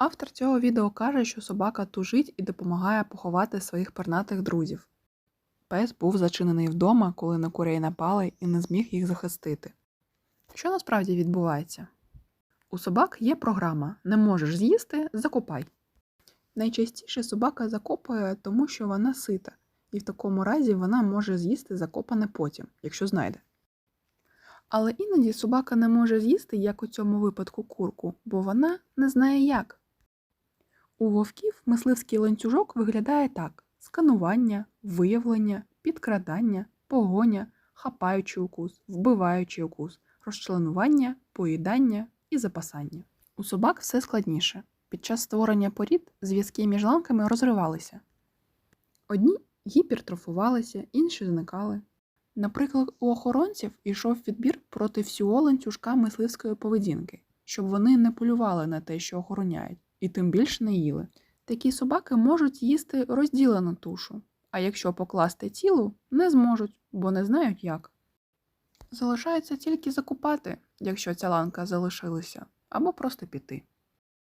Автор цього відео каже, що собака тужить і допомагає поховати своїх пернатих друзів. Пес був зачинений вдома, коли на курей напали і не зміг їх захистити. Що насправді відбувається? У собак є програма Не можеш з'їсти, закопай. Найчастіше собака закопує, тому що вона сита, і в такому разі вона може з'їсти закопане потім, якщо знайде. Але іноді собака не може з'їсти, як у цьому випадку курку, бо вона не знає як. У вовків мисливський ланцюжок виглядає так: сканування, виявлення, підкрадання, погоня, хапаючий укус, вбиваючий укус, розчленування, поїдання і запасання. У собак все складніше. Під час створення порід зв'язки між ланками розривалися. Одні гіпертрофувалися, інші зникали. Наприклад, у охоронців йшов відбір проти всього ланцюжка мисливської поведінки, щоб вони не полювали на те, що охороняють, і тим більше не їли. Такі собаки можуть їсти розділену тушу, а якщо покласти тілу, не зможуть, бо не знають як. Залишається тільки закупати, якщо ця ланка залишилася, або просто піти.